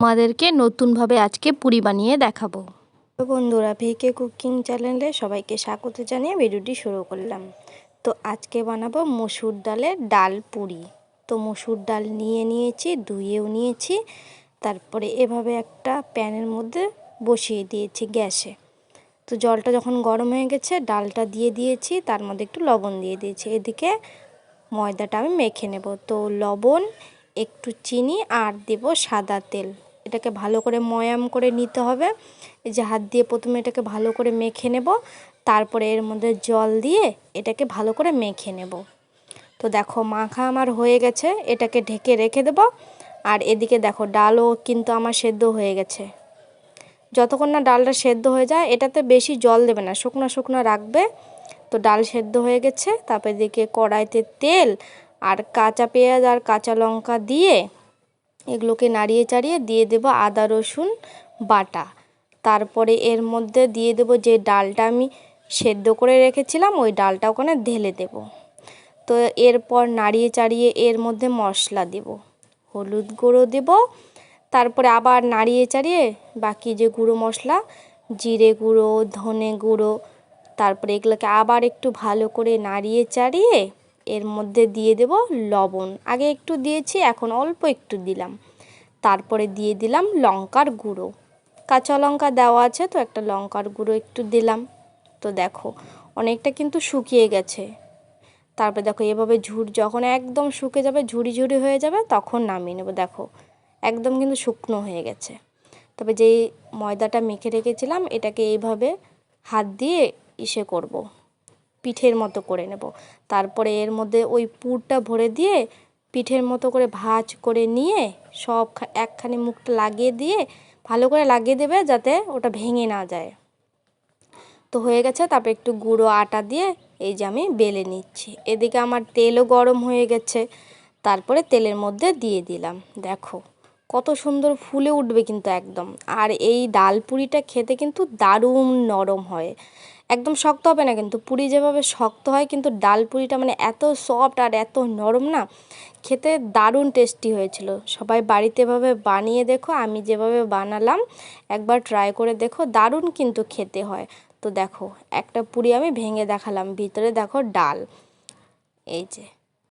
আমাদেরকে নতুনভাবে আজকে পুরি বানিয়ে দেখাবো। তো বন্ধুরা, ভিকে কুকিং চ্যানেলে সবাইকে স্বাগত জানিয়ে ভিডিওটি শুরু করলাম। তো আজকে বানাবো মসুর ডালের ডাল পুরি। তো মসুর ডাল নিয়ে নিয়েছি, ধুয়েও নিয়েছি, তারপরে এভাবে একটা প্যানের মধ্যে বসিয়ে দিয়েছি গ্যাসে। তো জলটা যখন গরম হয়ে গেছে, ডালটা দিয়ে দিয়েছি, তার মধ্যে একটু লবণ দিয়ে দিয়েছি। এদিকে ময়দাটা আমি মেখে নেব। তো লবণ, একটু চিনি, আর দেব সাদা তেল। এটাকে ভালো করে ময়াম করে নিতে হবে। এই যে হাত দিয়ে প্রথমে এটাকে ভালো করে মেখে নেব, তারপরে এর মধ্যে জল দিয়ে এটাকে ভালো করে মেখে নেব। তো দেখো মাখা আমার হয়ে গেছে, এটাকে ঢেকে রেখে দেব। আর এদিকে দেখো ডালও কিন্তু আমার সেদ্ধ হয়ে গেছে। যতক্ষণ না ডালটা সেদ্ধ হয়ে যায়, এটাতে বেশি জল দেবে না, শুকনো শুকনো রাখবে। তো ডাল সেদ্ধ হয়ে গেছে, তারপর এদিকে কড়াইতে তেল আর কাঁচা পেঁয়াজ আর কাঁচা লঙ্কা দিয়ে এগুলোকে নাড়িয়ে চাড়িয়ে দিয়ে দেব আদা, রসুন বাটা। তারপরে এর মধ্যে দিয়ে দেব যে ডালটা আমি সেদ্ধ করে রেখেছিলাম, ওই ডালটা ওখানে ঢেলে দেব। তো এরপর নাড়িয়ে চাড়িয়ে এর মধ্যে মশলা দেব। হলুদ গুঁড়ো দেব। তারপরে আবার নাড়িয়ে চাড়িয়ে বাকি যে গুঁড়ো মশলা, জিরে গুঁড়ো, ধনে গুঁড়ো, তারপরে এগুলোকে আবার একটু ভালো করে নাড়িয়ে চাড়িয়ে এর মধ্যে দিয়ে দেব লবণ। আগে একটু দিয়েছি, এখন অল্প একটু দিলাম। তারপরে দিয়ে দিলাম লঙ্কার গুঁড়ো। কাঁচা লঙ্কা দেওয়া আছে তো, একটা লঙ্কার গুঁড়ো একটু দিলাম। তো দেখো, অনেকটা কিন্তু শুকিয়ে গেছে। তারপরে দেখো, এভাবে ঝুড় যখন একদম শুকে যাবে, ঝুড়ি ঝুড়ি হয়ে যাবে, তখন নামিয়ে নেব। দেখো, একদম কিন্তু শুকনো হয়ে গেছে। তবে যেই ময়দাটা মেখে রেখেছিলাম, এটাকে এইভাবে হাত দিয়ে ইসে করব। পিঠের মতো করে নেব। তারপরে এর মধ্যে ওই পুরটা ভরে দিয়ে পিঠের মতো করে ভাজ করে নিয়ে সব একখানি মুখটা লাগিয়ে দিয়ে ভালো করে লাগিয়ে দেবে যাতে ওটা ভেঙে না যায়। তো হয়ে গেছে, তারপর একটু গুঁড়ো আটা দিয়ে এই যে আমি বেলে নিচ্ছি। এদিকে আমার তেলও গরম হয়ে গেছে, তারপরে তেলের মধ্যে দিয়ে দিলাম। দেখো, কত সুন্দর ফুলে উঠবে কিন্তু একদম। আর এই ডাল পুরিটা খেতে কিন্তু দারুণ নরম হয়। একদম শক্ত হবে না কিন্তু পুরি যেভাবে শক্ত হয় কিন্তু ডাল পুরিটা মানে এত সফট আর এত নরম না, খেতে দারুণ টেস্টি হয়েছিল। সবাই বাড়িতে এভাবে বানিয়ে দেখো, আমি যেভাবে বানালাম, একবার ট্রাই করে দেখো, দারুণ কিন্তু খেতে হয়। তো দেখো, একটা পুরি আমি ভেঙে দেখালাম, ভিতরে দেখো ডাল। এই যে।